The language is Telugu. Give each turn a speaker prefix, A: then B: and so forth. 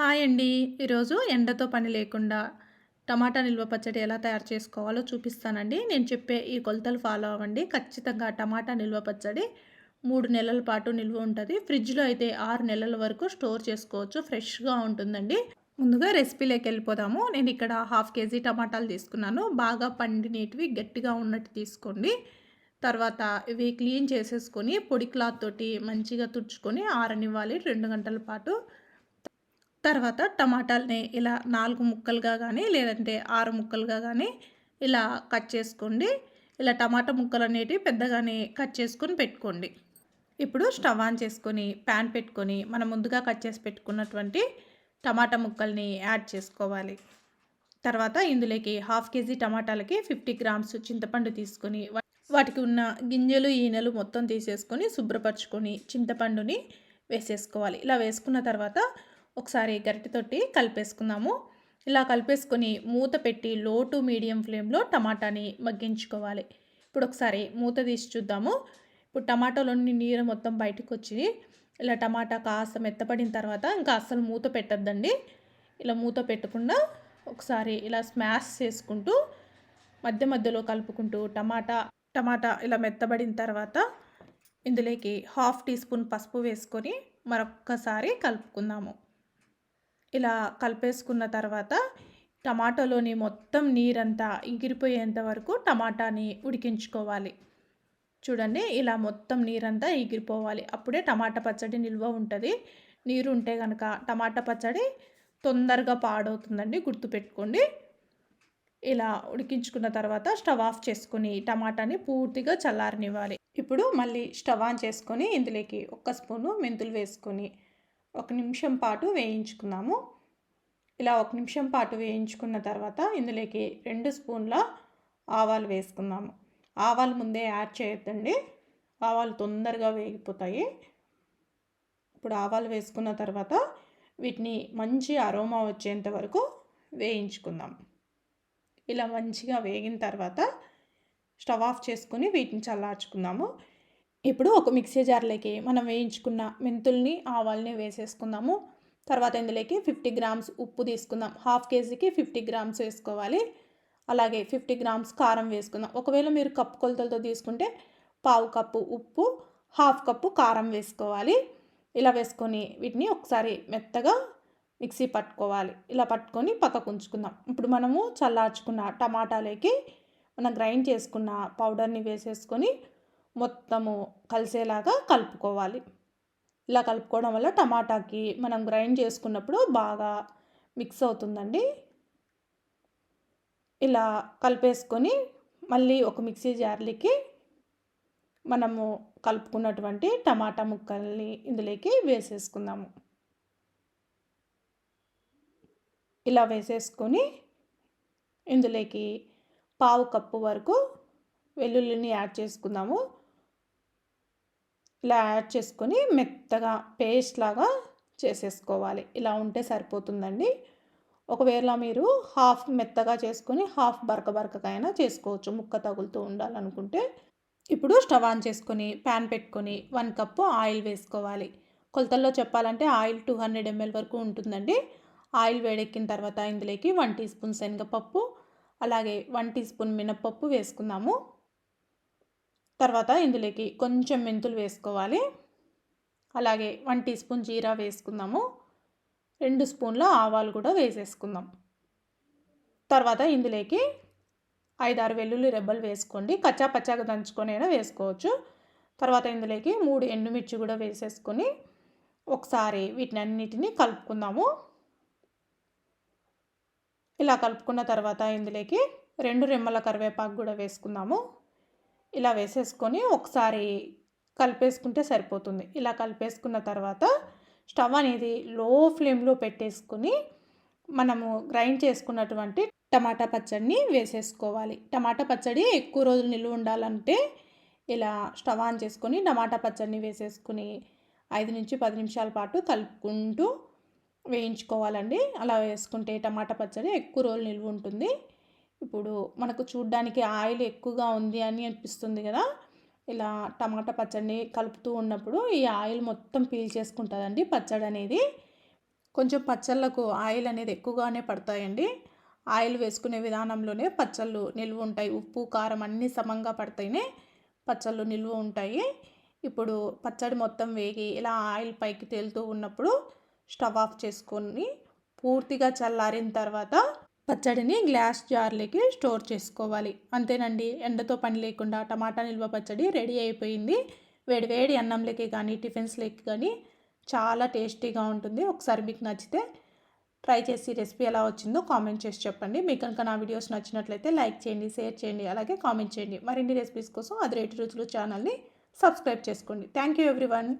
A: హాయ్ అండి. ఈరోజు ఎండతో పని లేకుండా టమాటా నిల్వ పచ్చడి ఎలా తయారు చేసుకోవాలో చూపిస్తానండి. నేను చెప్పే ఈ కొలతలు ఫాలో అవ్వండి. ఖచ్చితంగా టమాటా నిల్వ పచ్చడి మూడు నెలల పాటు నిల్వ ఉంటుంది. ఫ్రిడ్జ్లో అయితే ఆరు నెలల వరకు స్టోర్ చేసుకోవచ్చు. ఫ్రెష్గా ఉంటుందండి. ముందుగా రెసిపీలోకి వెళ్ళిపోదాము. నేను ఇక్కడ హాఫ్ కేజీ టమాటాలు తీసుకున్నాను. బాగా పండినేటివి గట్టిగా ఉన్నట్టు తీసుకోండి. తర్వాత ఇవి క్లీన్ చేసేసుకొని పొడి క్లాత్ తోటి మంచిగా తుడుచుకొని ఆరనివ్వాలి. రెండు గంటల పాటు తర్వాత టమాటాలని ఇలా నాలుగు ముక్కలుగా కానీ లేదంటే ఆరు ముక్కలుగా కానీ ఇలా కట్ చేసుకోండి. ఇలా టమాటా ముక్కలు అనేటివి పెద్దగానే కట్ చేసుకొని పెట్టుకోండి. ఇప్పుడు స్టవ్ ఆన్ చేసుకొని ప్యాన్ పెట్టుకొని మనం ముందుగా కట్ చేసి పెట్టుకున్నటువంటి టమాటా ముక్కల్ని యాడ్ చేసుకోవాలి. తర్వాత ఇందులోకి హాఫ్ కేజీ టమాటాలకి ఫిఫ్టీ గ్రామ్స్ చింతపండు తీసుకొని వాటికి ఉన్న గింజలు ఈనెలు మొత్తం తీసేసుకొని శుభ్రపరచుకొని చింతపండుని వేసేసుకోవాలి. ఇలా వేసుకున్న తర్వాత ఒకసారి గరిటెతోటి కలిపేసుకుందాము. ఇలా కలిపేసుకొని మూత పెట్టి లో టు మీడియం ఫ్లేమ్లో టమాటాని మగ్గించుకోవాలి. ఇప్పుడు ఒకసారి మూత తీసి చూద్దాము. ఇప్పుడు టమాటాలోని నీరు మొత్తం బయటకు వచ్చి ఇలా టమాటా కాస్త మెత్తపడిన తర్వాత ఇంకా అస్సలు మూత పెట్టద్దండి. ఇలా మూత పెట్టకుండా ఒకసారి ఇలా స్మాష్ చేసుకుంటూ మధ్య మధ్యలో కలుపుకుంటూ టమాటా టమాటా ఇలా మెత్తబడిన తర్వాత ఇందులోకి హాఫ్ టీ స్పూన్ పసుపు వేసుకొని మరొక్కసారి కలుపుకుందాము. ఇలా కలిపేసుకున్న తర్వాత టమాటాలోని మొత్తం నీరంతా ఎగిరిపోయేంత వరకు టమాటాని ఉడికించుకోవాలి. చూడండి ఇలా మొత్తం నీరంతా ఎగిరిపోవాలి. అప్పుడే టమాటా పచ్చడి నిల్వ ఉంటుంది. నీరు ఉంటే కనుక టమాటా పచ్చడి తొందరగా పాడవుతుందండి గుర్తుపెట్టుకోండి. ఇలా ఉడికించుకున్న తర్వాత స్టవ్ ఆఫ్ చేసుకుని టమాటాని పూర్తిగా చల్లారనివ్వాలి. ఇప్పుడు మళ్ళీ స్టవ్ ఆన్ చేసుకొని ఇందులోకి ఒక్క స్పూను మెంతులు వేసుకొని ఒక నిమిషం పాటు వేయించుకున్నాము. ఇలా ఒక నిమిషం పాటు వేయించుకున్న తర్వాత ఇందులోకి రెండు స్పూన్ల ఆవాలు వేసుకుందాము ఆవాలు ముందే యాడ్ చేయొద్దండి. ఆవాలు తొందరగా వేగిపోతాయి. ఇప్పుడు ఆవాలు వేసుకున్న తర్వాత వీటిని మంచి అరోమా వచ్చేంత వరకు వేయించుకుందాం. ఇలా మంచిగా వేగిన తర్వాత స్టవ్ ఆఫ్ చేసుకుని వీటిని చల్లార్చుకుందాము. ఇప్పుడు ఒక మిక్సీ జార్లోకి మనం వేయించుకున్న మెంతుల్ని ఆవాల్ని వేసేసుకుందాము. తర్వాత ఇందులోకి ఫిఫ్టీ గ్రామ్స్ ఉప్పు తీసుకుందాం. హాఫ్ కేజీకి ఫిఫ్టీ గ్రామ్స్ వేసుకోవాలి. అలాగే ఫిఫ్టీ గ్రామ్స్ కారం వేసుకుందాం. ఒకవేళ మీరు కప్పు కొలతలతో తీసుకుంటే పావు కప్పు ఉప్పు హాఫ్ కప్పు కారం వేసుకోవాలి. ఇలా వేసుకొని వీటిని ఒకసారి మెత్తగా మిక్సీ పట్టుకోవాలి. ఇలా పట్టుకొని పక్కకు ఉంచుకుందాం. ఇప్పుడు మనము చల్లార్చుకున్న టమాటాలకి మనం గ్రైండ్ చేసుకున్న పౌడర్ని వేసేసుకొని మొత్తము కలిసేలాగా కలుపుకోవాలి. ఇలా కలుపుకోవడం వల్ల టమాటాకి మనం గ్రైండ్ చేసుకున్నప్పుడు బాగా మిక్స్ అవుతుందండి. ఇలా కలిపేసుకొని మళ్ళీ ఒక మిక్సీ జార్లకి మనము కలుపుకున్నటువంటి టమాటా ముక్కల్ని ఇందులోకి వేసేసుకుందాము. ఇలా వేసేసుకొని ఇందులోకి పావు కప్పు వరకు వెల్లుల్లిని యాడ్ చేసుకుందాము. ఇలా యాడ్ చేసుకొని మెత్తగా పేస్ట్ లాగా చేసేసుకోవాలి. ఇలా ఉంటే సరిపోతుందండి. ఒకవేళ మీరు హాఫ్ మెత్తగా చేసుకొని హాఫ్ బరక బరకకైనా చేసుకోవచ్చు. ముక్క తగులుతూ ఉండాలనుకుంటే. ఇప్పుడు స్టవ్ ఆన్ చేసుకొని ప్యాన్ పెట్టుకొని వన్ కప్పు ఆయిల్ వేసుకోవాలి. కొలతల్లో చెప్పాలంటే ఆయిల్ టూ హండ్రెడ్ ఎంఎల్ వరకు ఉంటుందండి. ఆయిల్ వేడెక్కిన తర్వాత ఇందులోకి వన్ టీ స్పూన్ శనగపప్పు అలాగే వన్ టీ స్పూన్ మినప్పప్పు వేసుకుందాము. తర్వాత ఇందులోకి కొంచెం మెంతులు వేసుకోవాలి. అలాగే వన్ టీ స్పూన్ జీరా వేసుకుందాము. రెండు స్పూన్ల ఆవాలు కూడా వేసేసుకుందాం. తర్వాత ఇందులోకి ఐదారు వెల్లుల్లి రెబ్బలు వేసుకోండి. కచ్చా పచ్చాగా దంచుకొని అయినా వేసుకోవచ్చు. తర్వాత ఇందులోకి మూడు ఎండుమిర్చి కూడా వేసేసుకొని ఒకసారి వీటిని అన్నిటిని కలుపుకుందాము. ఇలా కలుపుకున్న తర్వాత ఇందులోకి రెండు రెమ్మల కరివేపాకు కూడా వేసుకుందాము. ఇలా వేసేసుకొని ఒకసారి కలిపేసుకుంటే సరిపోతుంది. ఇలా కలిపేసుకున్న తర్వాత స్టవ్ అనేది లో ఫ్లేమ్లో పెట్టేసుకుని మనము గ్రైండ్ చేసుకున్నటువంటి టమాటా పచ్చడిని వేసేసుకోవాలి. టమాటా పచ్చడి ఎక్కువ రోజులు నిల్వ ఉండాలంటే ఇలా స్టవ్ ఆన్ చేసుకొని టమాటా పచ్చడిని వేసేసుకుని ఐదు నుంచి పది నిమిషాల పాటు కలుపుకుంటూ వేయించుకోవాలండి. అలా వేసుకుంటే టమాటా పచ్చడి ఎక్కువ రోజులు నిల్వ ఉంటుంది. ఇప్పుడు మనకు చూడ్డానికి ఆయిల్ ఎక్కువగా ఉంది అని అనిపిస్తుంది కదా? ఇలా టమాటా పచ్చడిని కలుపుతూ ఉన్నప్పుడు ఈ ఆయిల్ మొత్తం పీల్ చేసుకుంటుందండి పచ్చడి అనేది. కొంచెం పచ్చళ్ళకు ఆయిల్ అనేది ఎక్కువగానే పడతాయండి. ఆయిల్ వేసుకునే విధానంలోనే పచ్చళ్ళు నిల్వ ఉంటాయి. ఉప్పు కారం అన్నీ సమంగా పడితేనే పచ్చళ్ళు నిల్వ ఉంటాయి. ఇప్పుడు పచ్చడి మొత్తం వేగి ఇలా ఆయిల్ పైకి తేలుతూ ఉన్నప్పుడు స్టవ్ ఆఫ్ చేసుకొని పూర్తిగా చల్లారిన తర్వాత పచ్చడిని గ్లాస్ జార్లోకి స్టోర్ చేసుకోవాలి. అంతేనండి ఎండతో పని లేకుండా టమాటా నిల్వ పచ్చడి రెడీ అయిపోయింది. వేడి వేడి అన్నంలోకి కానీ టిఫిన్స్లోకి కానీ చాలా టేస్టీగా ఉంటుంది. ఒకసారి మీకు నచ్చితే ట్రై చేసి రెసిపీ ఎలా వచ్చిందో కామెంట్ చేసి చెప్పండి. మీకు కనుక నా వీడియోస్ నచ్చినట్లయితే లైక్ చేయండి షేర్ చేయండి అలాగే కామెంట్ చేయండి. మరిన్ని రెసిపీస్ కోసం అది రేటు రుచులు ఛానల్ని సబ్స్క్రైబ్ చేసుకోండి. Thank you everyone.